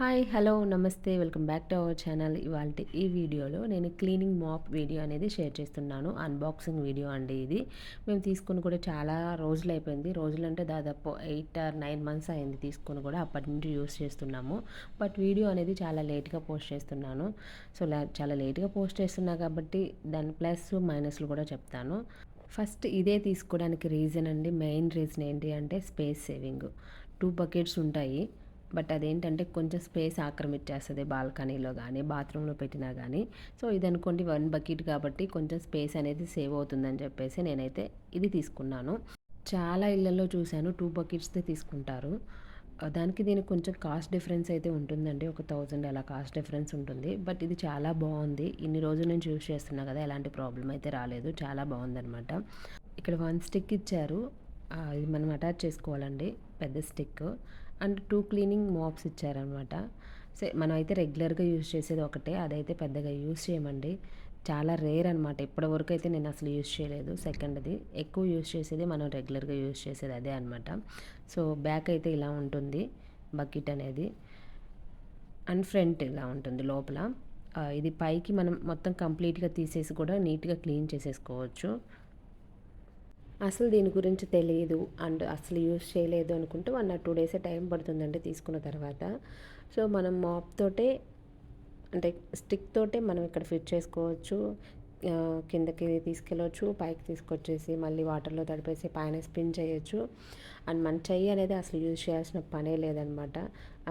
Hi hello నమస్తే welcome back to our channel. ఇవాళ ఈ వీడియోలో నేను క్లీనింగ్ మాప్ వీడియో అనేది షేర్ చేస్తున్నాను. అన్బాక్సింగ్ వీడియో అండి ఇది. మేము తీసుకుని కూడా చాలా రోజులు అయిపోయింది. రోజులు అంటే దాదాపు ఎయిట్ ఆర్ నైన్ మంత్స్ అయింది తీసుకుని కూడా అప్పటి నుంచి యూస్ చేస్తున్నాము. బట్ వీడియో అనేది చాలా లేట్గా పోస్ట్ చేస్తున్నాను. సో చాలా లేట్గా పోస్ట్ చేస్తున్నా కాబట్టి దాని ప్లస్ మైనస్లు కూడా చెప్తాను. ఫస్ట్ ఇదే తీసుకోవడానికి రీజన్ అండి. మెయిన్ రీజన్ ఏంటి అంటే స్పేస్ సేవింగ్. టూ బకెట్స్ ఉంటాయి. బట్ అదేంటంటే కొంచెం స్పేస్ ఆక్రమించేస్తుంది బాల్కనీలో కానీ బాత్రూంలో పెట్టినా కానీ సో ఇది అనుకోండి వన్ బకెట్ కాబట్టి కొంచెం స్పేస్ అనేది సేవ్ అవుతుందని చెప్పేసి నేనైతే ఇది తీసుకున్నాను. చాలా ఇళ్ళలో చూశాను టూ బకెట్స్తో తీసుకుంటారు. దానికి దీనికి కొంచెం కాస్ట్ డిఫరెన్స్ అయితే ఉంటుందండి. ఒక థౌజండ్ అలా కాస్ట్ డిఫరెన్స్ ఉంటుంది. బట్ ఇది చాలా బాగుంది. ఇన్ని రోజుల నుంచి యూస్ చేస్తున్నా కదా ఎలాంటి ప్రాబ్లం అయితే రాలేదు. చాలా బాగుందనమాట ఇక్కడ వన్ స్టిక్ ఇచ్చారు. ఇది మనం అటాచ్ చేసుకోవాలండి పెద్ద stick. And two cleaning mops ఇచ్చారనమాట. సో మనం అయితే రెగ్యులర్గా యూజ్ చేసేది ఒకటే అదైతే పెద్దగా యూజ్ చేయమండి. చాలా రేర్ అనమాట ఇప్పటి వరకు అయితే నేను అసలు యూజ్ చేయలేదు సెకండ్ది. ఎక్కువ యూజ్ చేసేది మనం రెగ్యులర్గా యూజ్ చేసేది అదే అనమాట. సో బ్యాక్ అయితే ఇలా ఉంటుంది బకెట్ అనేది. అండ్ ఫ్రంట్ ఇలా ఉంటుంది లోపల. ఇది పైకి మనం మొత్తం కంప్లీట్గా తీసేసి కూడా నీట్గా క్లీన్ చేసేసుకోవచ్చు. అసలు దీని గురించి తెలియదు అండ్ అసలు యూస్ చేయలేదు అనుకుంటే వన్ ఆర్ టూ డేసే టైం పడుతుందండి తీసుకున్న తర్వాత. సో మనం మాప్ తోటే అంటే స్టిక్ తోటే మనం ఇక్కడ ఫిట్ చేసుకోవచ్చు. కిందకి తీసుకెళ్ళవచ్చు పైకి తీసుకొచ్చేసి మళ్ళీ వాటర్లో తడిపేసి పైన స్పిన్ చేయొచ్చు. అండ్ మన చెయ్యి అనేది అసలు యూజ్ చేయాల్సిన పనే లేదనమాట.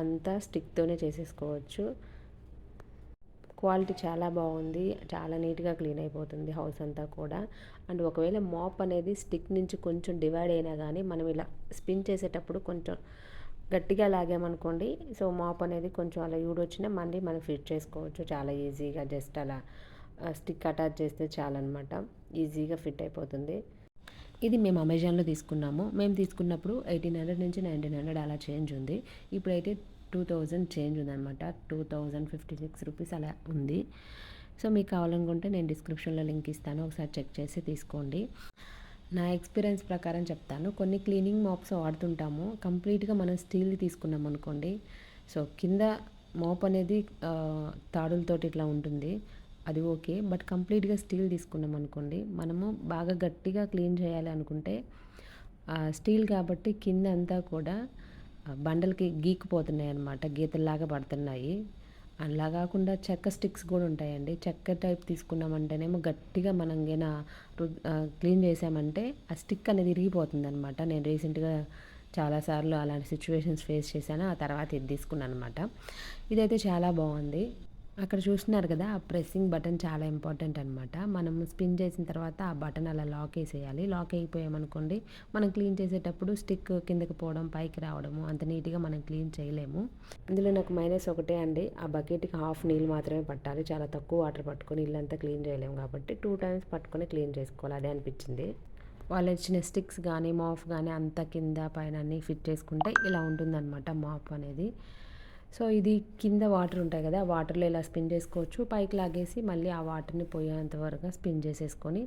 అంతా స్టిక్తోనే చేసేసుకోవచ్చు. క్వాలిటీ చాలా బాగుంది. చాలా నీట్గా క్లీన్ అయిపోతుంది హౌస్ అంతా కూడా. అండ్ ఒకవేళ మాప్ అనేది స్టిక్ నుంచి కొంచెం డివైడ్ అయినా కానీ మనం ఇలా స్పిన్ చేసేటప్పుడు కొంచెం గట్టిగా లాగామనుకోండి సో మాప్ అనేది కొంచెం అలా యూడొచ్చినా మళ్ళీ మనం ఫిట్ చేసుకోవచ్చు. చాలా ఈజీగా జస్ట్ అలా స్టిక్ అటాచ్ చేస్తే చాలన్నమాట ఈజీగా ఫిట్ అయిపోతుంది. ఇది మేము అమెజాన్లో తీసుకున్నాము. మేము తీసుకున్నప్పుడు ఎయిటీన్ హండ్రెడ్ నుంచి నైన్టీన్ హండ్రెడ్ అలా చేంజ్ ఉంది. ఇప్పుడైతే టూ థౌజండ్ చేంజ్ ఉందనమాట two thousand fifty six rupees అలా ఉంది. సో మీకు కావాలనుకుంటే నేను డిస్క్రిప్షన్లో లింక్ ఇస్తాను. ఒకసారి చెక్ చేసి తీసుకోండి. నా ఎక్స్పీరియన్స్ ప్రకారం చెప్తాను. కొన్ని క్లీనింగ్ మాప్స్ వాడుతుంటాము. కంప్లీట్గా మనం స్టీల్ తీసుకున్నాం అనుకోండి. సో కింద మోప్ అనేది తాడులతోటి ఇట్లా ఉంటుంది. అది ఓకే. బట్ కంప్లీట్గా స్టీల్ తీసుకున్నాం అనుకోండి. మనము బాగా గట్టిగా క్లీన్ చేయాలి అనుకుంటే స్టీల్ కాబట్టి కింద అంతా కూడా బండలకి గీక్కుపోతున్నాయి అనమాట గీతల్లాగా పడుతున్నాయి. అలా కాకుండా చెక్క స్టిక్స్ కూడా ఉంటాయండి. చెక్క టైప్ తీసుకున్నామంటేనేమో గట్టిగా మనం ఏమైనా క్లీన్ చేసామంటే ఆ స్టిక్ అనేది ఇరిగిపోతుంది అనమాట నేను రీసెంట్గా చాలాసార్లు అలాంటి సిచ్యువేషన్స్ ఫేస్ చేశాను ఆ తర్వాత ఇది తీసుకున్నాను అనమాట ఇదైతే చాలా బాగుంది. అక్కడ చూస్తున్నారు కదా ఆ ప్రెస్సింగ్ బటన్ చాలా ఇంపార్టెంట్ అనమాట మనం స్పిన్ చేసిన తర్వాత ఆ బటన్ అలా లాక్ వేసేయాలి లాక్ అయిపోయామనుకోండి మనం క్లీన్ చేసేటప్పుడు స్టిక్ కిందకి పోవడం పైకి రావడము అంత నీట్గా మనం క్లీన్ చేయలేము. ఇందులో నాకు మైనస్ ఒకటే అండి. ఆ బకెట్కి హాఫ్ నీళ్ళు మాత్రమే పట్టాలి. చాలా తక్కువ వాటర్ పట్టుకొని ఇల్లంతా క్లీన్ చేయలేము కాబట్టి టూ టైమ్స్ పట్టుకొని క్లీన్ చేసుకోవాలి. అదే అనిపించింది. వాళ్ళు ఇచ్చిన స్టిక్స్ కానీ మాఫ్ కానీ అంత కింద పైన అన్నీ ఫిట్ చేసుకుంటే ఇలా ఉంటుందన్నమాట మాఫ్ అనేది. సో ఇది కింద వాటర్ ఉంటాయి కదా వాటర్లో ఇలా స్పిన్ చేసుకోవచ్చు. పైకి లాగేసి మళ్ళీ ఆ వాటర్ని పోయేంత వరకు స్పిన్ చేసేసుకొని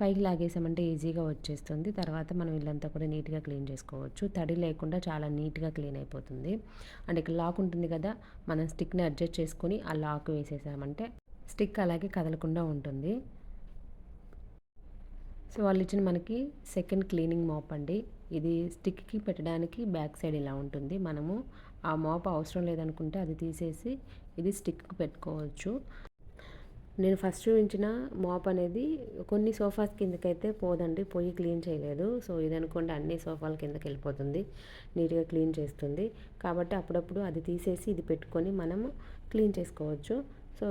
పైకి లాగేసామంటే ఈజీగా వచ్చేస్తుంది. తర్వాత మనం ఇల్లంతా కూడా నీట్గా క్లీన్ చేసుకోవచ్చు. తడి లేకుండా చాలా నీట్గా క్లీన్ అయిపోతుంది. అండ్ ఇక్కడ లాక్ ఉంటుంది కదా మనం స్టిక్ని అడ్జస్ట్ చేసుకొని ఆ లాక్ వేసేసామంటే స్టిక్ అలాగే కదలకుండా ఉంటుంది. సో వాళ్ళు ఇచ్చిన మనకి సెకండ్ క్లీనింగ్ మాప్ అండి. ఇది స్టిక్కి పెట్టడానికి బ్యాక్ సైడ్ ఇలా ఉంటుంది. మనము ఆ మోప్ అవసరం లేదనుకుంటే అది తీసేసి ఇది స్టిక్కి పెట్టుకోవచ్చు. నేను ఫస్ట్ చూపించిన మోప్ అనేది కొన్ని సోఫాస్ కిందకైతే పోదండి పోయి క్లీన్ చేయలేదు. సో ఇది అనుకోండి అన్ని సోఫాల కిందకి వెళ్ళిపోతుంది నీట్గా క్లీన్ చేస్తుంది. కాబట్టి అప్పుడప్పుడు అది తీసేసి ఇది పెట్టుకొని మనము క్లీన్ చేసుకోవచ్చు. సో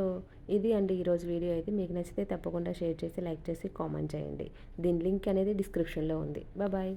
ఇది అండి ఈరోజు వీడియో అయితే. మీకు నచ్చితే తప్పకుండా షేర్ చేసి లైక్ చేసి కామెంట్ చేయండి. దీని లింక్ అనేది డిస్క్రిప్షన్లో ఉంది. బాయ్.